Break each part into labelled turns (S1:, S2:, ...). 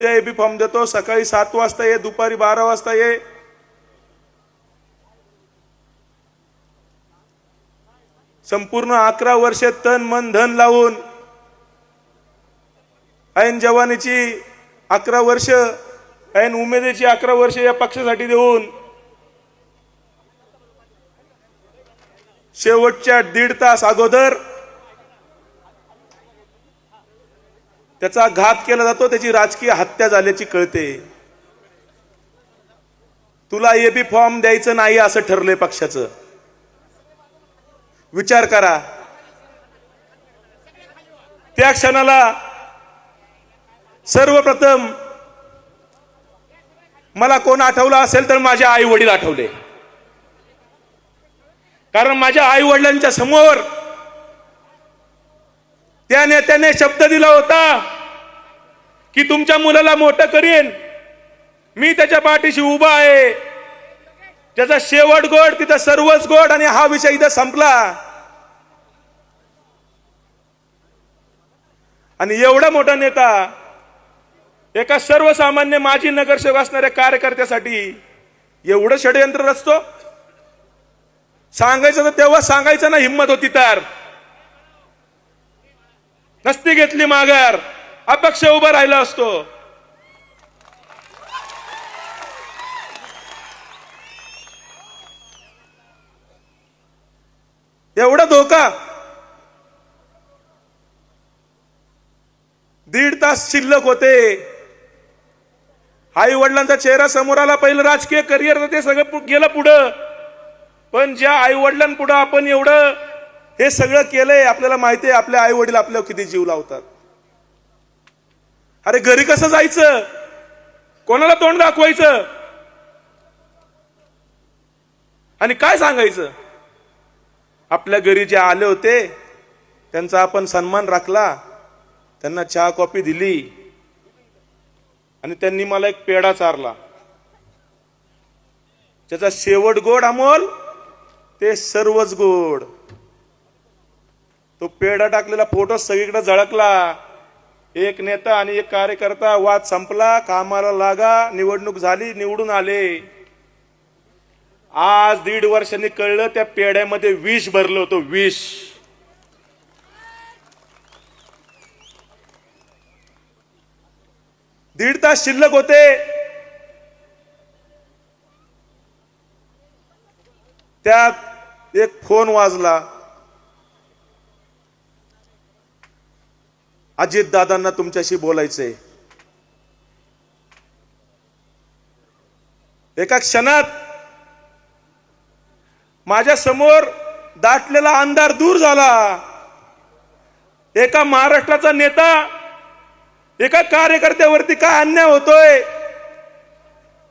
S1: बी form देतो सकाळी सात वाजता ये दुपारी बारा वाजता ये संपूर्ण अकरा वर्ष तन मन धन लावून ऐन जवानीची अकरा वर्ष ऐन उमेदीची अकरा वर्ष या पक्षासाठी देऊन शेवटच्या दीड तास अगोदर त्याचा घात केला जातो त्याची राजकीय हत्या झाल्याची कळते. तुला ए बी फॉर्म द्यायचं नाही असं ठरलंय पक्षाचं. विचार करा. त्या क्षणाला सर्वप्रथम मला कोण आठवलं असेल तर माझे आई वडील आठवले. कारण माझ्या आई वडिलांच्या समोर त्या नेत्याने शब्द दिला होता की तुमच्या मुलाला मोठं करीन. मी त्याच्या पाठीशी उभा आहे. त्याचा शेवट गोड तिथं सर्वच गोड आणि हा विषय इथं संपला. आणि एवढा मोठा नेता एका सर्वसामान्य माजी नगरसेवक असणाऱ्या कार्यकर्त्यासाठी एवढं षडयंत्र रचतो. सांगायचं तर तेव्हा सांगायचं ना हिंमत होती तर. नसती घेतली माघार. अपक्ष उभा राहिला असतो. एवढा धोका. दीड तास शिल्लक होते. आई वडिलांचा चेहरा समोर आला पहिलं राजकीय करिअर ते सगळं गेलं पुढं. पण ज्या आई वडिलांपुढं आपण एवढं हे सगळं केलंय आपल्याला माहिती आहे आपले आई वडील आपल्यावर किती जीव लावतात. अरे घरी कसं जायचं? कोणाला तोंड दाखवायचं? आणि काय सांगायचं? आपल्या घरी जे आले होते त्यांचा आपण सन्मान राखला त्यांना चहा कॉफी दिली आणि त्यांनी मला एक पेढा चारला. त्याचा शेवट गोड अमोल ते सर्वच गोड. तो पेढा टाकलेला फोटो सगळीकडे झळकला. एक नेता आणि एक कार्यकर्ता वाद संपला कामाला लागा निवडणूक झाली निवडून आले. आज दीड वर्षांनी कळलं त्या पेढ्यामध्ये विष भरलं होतं विष. दीड तास शिल्लक होते. त्यात एक फोन वाजला. अजित दादांना तुमच्याशी बोलायचंय. एका क्षणात माझ्यासमोर दाटलेला अंधार दूर झाला. एका महाराष्ट्राचा नेता एका कार्यकर्त्यावरती काय अन्याय होतोय?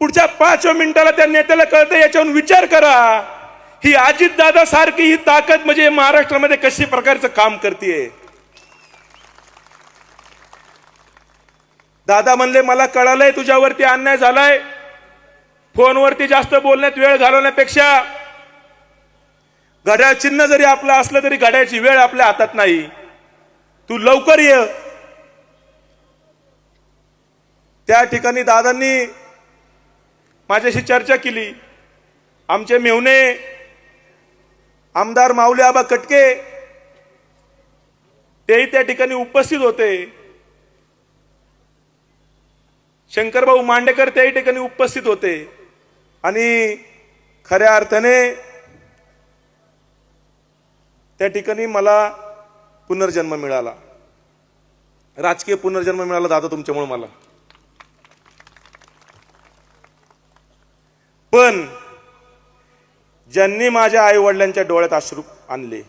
S1: पुढच्या पाच मिनिटाला त्या नेत्याला कळतं याच्यावर विचार करा. ही अजितदादा सारखी ही ताकद म्हणजे महाराष्ट्रामध्ये कशी प्रकारचं काम करते दादा म्हणले मला कळालंय तुझ्यावरती अन्याय झालाय. फोनवरती जास्त बोलण्यात वेळ घालवण्यापेक्षा घड्याळ चिन्ह जरी आपलं असलं तरी घड्याळची वेळ आपल्या हातात नाही. तू लवकर ये. त्या ठिकाणी दादांनी माझ्याशी चर्चा केली. आमचे मेहुणे आमदार माऊली आबा कटके तेही त्या ठिकाणी उपस्थित होते. शंकरभाऊ मांडेकर त्याही ठिकाणी उपस्थित होते. आणि खऱ्या अर्थाने त्या ठिकाणी मला पुनर्जन्म मिळाला. राजकीय पुनर्जन्म मिळाला दादा तुमच्यामुळे मला. पण ज्यांनी माझ्या आई वडिलांच्या डोळ्यात अश्रू आणले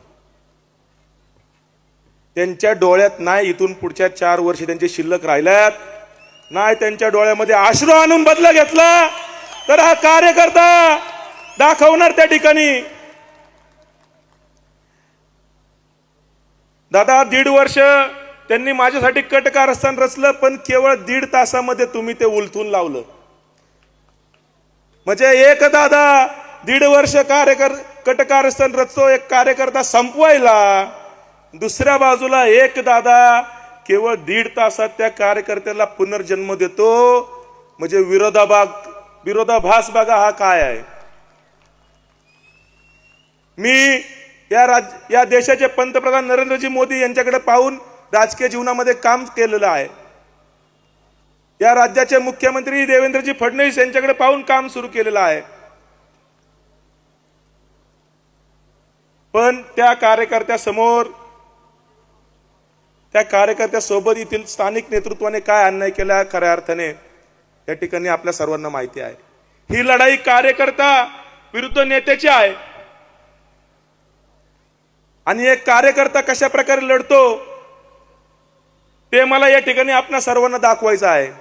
S1: त्यांच्या डोळ्यात नाही इथून पुढच्या चार वर्ष त्यांचे शिल्लक राहिल्यात. नाही त्यांच्या डोळ्यामध्ये आश्रू आणून बदला घेतला. तर हा कार्यकर्ता दाखवणार त्या ठिकाणी. दादा दीड वर्ष त्यांनी माझ्यासाठी कटकारस्थान रचलं पण केवळ दीड तासामध्ये तुम्ही ते उलथून लावलं. म्हणजे एक दादा दीड वर्ष कार्यकर कटकारस्थान रचतो एक कार्यकर्ता संपवायला दुसऱ्या बाजूला एक दादा केवळ दीड तासात त्या कार्यकर्त्याला पुनर्जन्म देतो. म्हणजे विरोधाभाग विरोधाभास बघा हा काय आहे. मी या राज या देशाचे पंतप्रधान नरेंद्रजी मोदी यांच्याकडे पाहून राजकीय जीवनामध्ये काम केलेलं आहे. या राज्याचे मुख्यमंत्री देवेंद्रजी फडणवीस यांच्याकडे पाहून काम सुरू केलेलं आहे. पण त्या कार्यकर्त्यासमोर त्या कार्यकर्त्यासोबत येथील स्थानिक नेतृत्वाने काय अन्याय केला खऱ्या अर्थाने? या ठिकाणी आपल्या सर्वांना माहिती आहे. ही लढाई कार्यकर्ता विरुद्ध नेत्याची आहे. आणि एक कार्यकर्ता कशा प्रकारे लढतो ते मला या ठिकाणी आपल्या सर्वांना दाखवायचं आहे.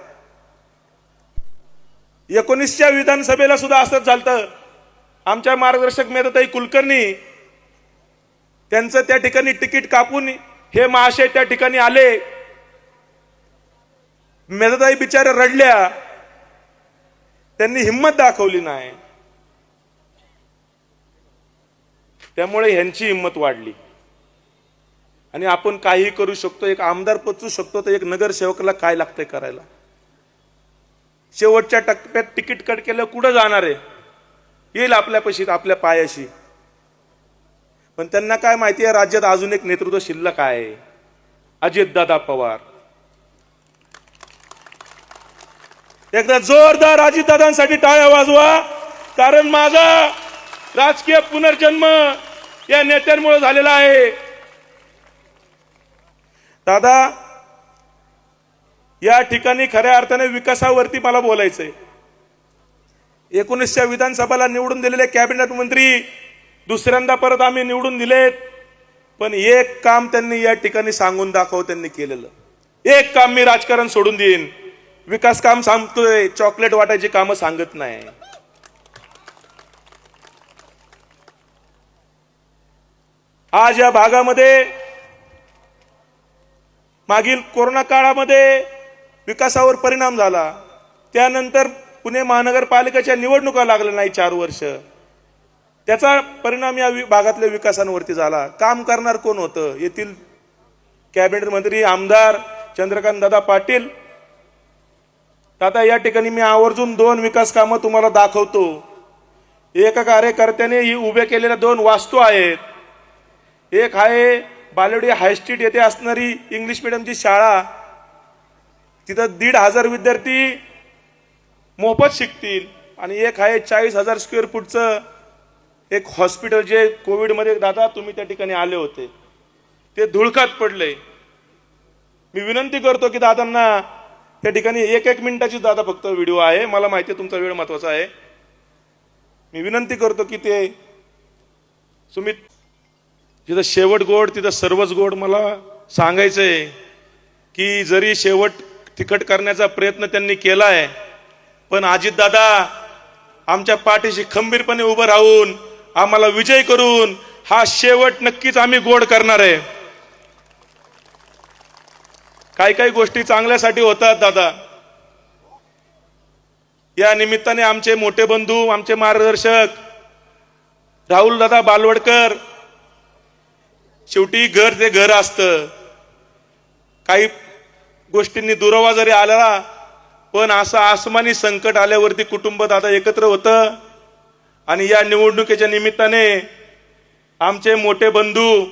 S1: एकोणीसच्या विधानसभेला सुद्धा असंच झालं आमच्या मार्गदर्शक मेधाताई कुलकर्णी त्यांचं त्या ठिकाणी तिकीट कापून हे महाशय त्या ठिकाणी आले. मेधाताई बिचाऱ्या रडल्या. त्यांनी हिंमत दाखवली नाही. त्यामुळे ह्यांची हिंमत वाढली. आणि आपण काही करू शकतो एक आमदार पचू शकतो तर एक नगरसेवकाला काय लागतंय करायला? शेवटच्या टप्प्यात तिकीट कट केलं कुठं जाणार आहे? येईल आपल्यापाशी आपल्या पायाशी. पण त्यांना काय माहिती आहे राज्यात अजून एक नेतृत्व शिल्लक आहे. अजितदादा पवार. एकदा जोरदार अजितदादांसाठी टाळ्या वाजवा कारण माझा राजकीय पुनर्जन्म या नेत्यांमुळे झालेला आहे. दादा या ठिकाणी खऱ्या अर्थाने विकासावरती मला बोलायचंय. एकोणीसच्या विधानसभेला निवडून दिलेले कॅबिनेट मंत्री दुसऱ्यांदा परत आम्ही निवडून दिलेत. पण एक काम त्यांनी या ठिकाणी सांगून दाखव त्यांनी केलेलं. एक काम मी राजकारण सोडून देईन. विकास काम सांगतोय चॉकलेट वाटायची कामं सांगत नाही. आज या भागामध्ये मागील कोरोना काळामध्ये विकासावर परिणाम झाला. त्यानंतर पुणे महानगरपालिकेच्या निवडणुका लागल्या नाही चार वर्ष. त्याचा परिणाम या वि- भागातल्या विकासांवरती झाला. काम करणार कोण होतं? येथील कॅबिनेट मंत्री आमदार चंद्रकांत दादा पाटील. आता या ठिकाणी मी आवर्जून दोन विकास कामं तुम्हाला दाखवतो. एका कार्यकर्त्याने ही उभे केलेल्या दोन वास्तू आहेत. एक आहे बालेवाडी हायस्ट्रीट येथे असणारी इंग्लिश मिडियमची शाळा. तिथं दीड हजार विद्यार्थी मोफत शिकतील. आणि एक आहे चाळीस हजार स्क्वेअर फूटचं एक हॉस्पिटल जे कोविडमध्ये दादा तुम्ही त्या ठिकाणी आले होते ते धुळकात पडले. मी विनंती करतो की दादांना त्या ठिकाणी एक एक मिनिटाची दादा फक्त व्हिडिओ आहे. मला माहिती आहे तुमचा वेळ महत्त्वाचा आहे. मी विनंती करतो की ते सुमित जिथं शेवट गोड तिथं सर्वच गोड मला सांगायचंय की जरी शेवट तिखट करण्याचा प्रयत्न त्यांनी केलाय पण अजितदादा आमच्या पाठीशी खंबीरपणे उभं राहून आम्हाला विजय करून हा शेवट नक्कीच आम्ही गोड करणार आहे. काही काही गोष्टी चांगल्यासाठी होतात दादा. या निमित्ताने आमचे मोठे बंधू आमचे मार्गदर्शक राहुल दादा बालवडकर शेवटी घर ते घर असतं. काही गोष्टींनी दुरावा जरी आला पण असं आसमानी संकट आल्यावरती कुटुंब दादा एकत्र होतं. आणि या निवडणुकीच्या निमित्ताने आमचे मोठे बंधू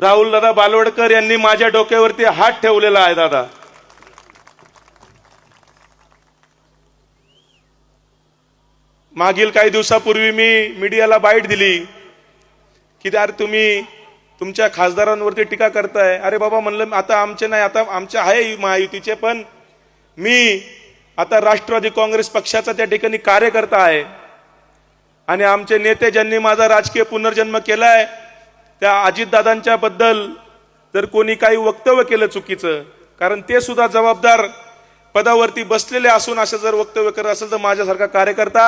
S1: राहुल दादा बालवडकर यांनी माझ्या डोक्यावरती हात ठेवलेला आहे दादा. मागील काही दिवसापूर्वी मी मीडियाला बाईट दिली की अरे तुम्ही तुमच्या खासदारांवरती टीका करताय. अरे बाबा म्हणलं आता आमचे नाही आता आमचे आहे महायुतीचे पण मी आता राष्ट्रवादी काँग्रेस पक्षाचा त्या ठिकाणी कार्यकर्ता आहे. आणि आमचे नेते ज्यांनी माझा राजकीय पुनर्जन्म केलाय त्या अजितदादांच्या बद्दल जर कोणी काही वक्तव्य केलं चुकीचं कारण ते सुद्धा जबाबदार पदावरती बसलेले असून असं जर वक्तव्य करत असेल तर माझ्यासारखा कार्यकर्ता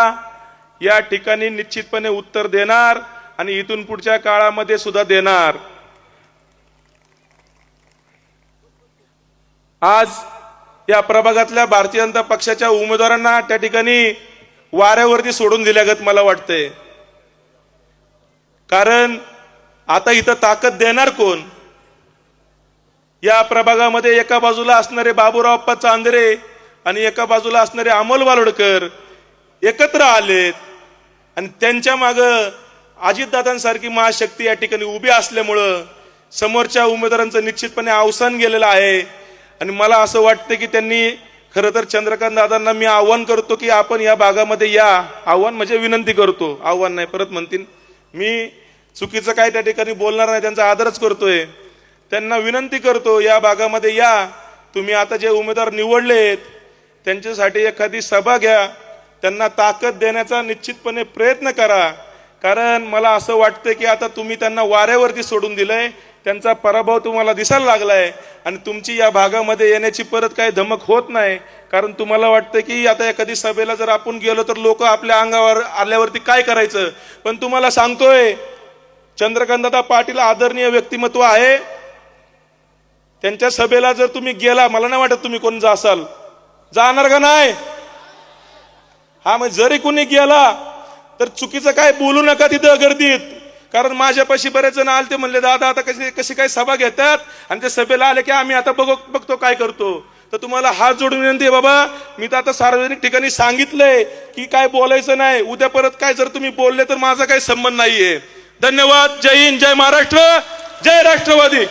S1: या ठिकाणी निश्चितपणे उत्तर देणार आणि इथून पुढच्या काळामध्ये सुद्धा देणार. आज या प्रभागातल्या भारतीय जनता पक्षाच्या उमेदवारांना त्या ठिकाणी वाऱ्यावरती सोडून दिल्यागत मला वाटतंय. कारण आता इथं ताकद देणार कोण? या प्रभागामध्ये एका बाजूला असणारे बाबूराव अप्पा चांदरे आणि एका बाजूला असणारे अमोल वालोडकर एकत्र आलेत. आणि त्यांच्या माग अजितदादांसारखी महाशक्ती या ठिकाणी उभी असल्यामुळं समोरच्या उमेदवारांचं निश्चितपणे अवसान गेलेलं आहे. आणि मला असं वाटतं की त्यांनी खरं तर चंद्रकांत दादांना मी आव्हान करतो की आपण या भागामध्ये या. आव्हान म्हणजे विनंती करतो. आव्हान नाही परत म्हणतील. मी चुकीचं काय त्या ठिकाणी बोलणार नाही त्यांचा आदरच करतोय. त्यांना विनंती करतो या भागामध्ये या. तुम्ही आता जे उमेदवार निवडलेत त्यांच्यासाठी एखादी सभा घ्या. त्यांना ताकद देण्याचा निश्चितपणे प्रयत्न करा. कारण मला असं वाटतं की आता तुम्ही त्यांना वाऱ्यावरती सोडून दिलंय. त्यांचा पराभव तुम्हाला दिसायला लागलाय आणि तुमची या भागामध्ये येण्याची परत काही धमक होत नाही. कारण तुम्हाला वाटतं की आता एखादी सभेला जर आपण गेलो तर लोक आपल्या अंगावर आल्यावरती काय करायचं? पण तुम्हाला सांगतोय चंद्रकांतदा पाटील आदरणीय व्यक्तिमत्व आहे. त्यांच्या सभेला जर तुम्ही गेला मला नाही वाटत तुम्ही कोण जासाल. जाणार का नाही? हा मग जरी कोणी गेला तर चुकीचं काय बोलू नका तिथं गर्दीत. कारण माझ्यापाशी बरेच जण आले ते म्हणले दादा आता कशी कशी काय सभा घेतात? आणि ते सभेला आले की आम्ही आता बघू बघतो काय करतो. तर तुम्हाला हात जोडून विनंती आहे बाबा मी तर आता सार्वजनिक ठिकाणी सांगितलंय की काय बोलायचं नाही. उद्या परत काय जर तुम्ही बोलले तर माझा काही संबंध नाहीये. धन्यवाद. जय हिंद. जय महाराष्ट्र. जय राष्ट्रवादी.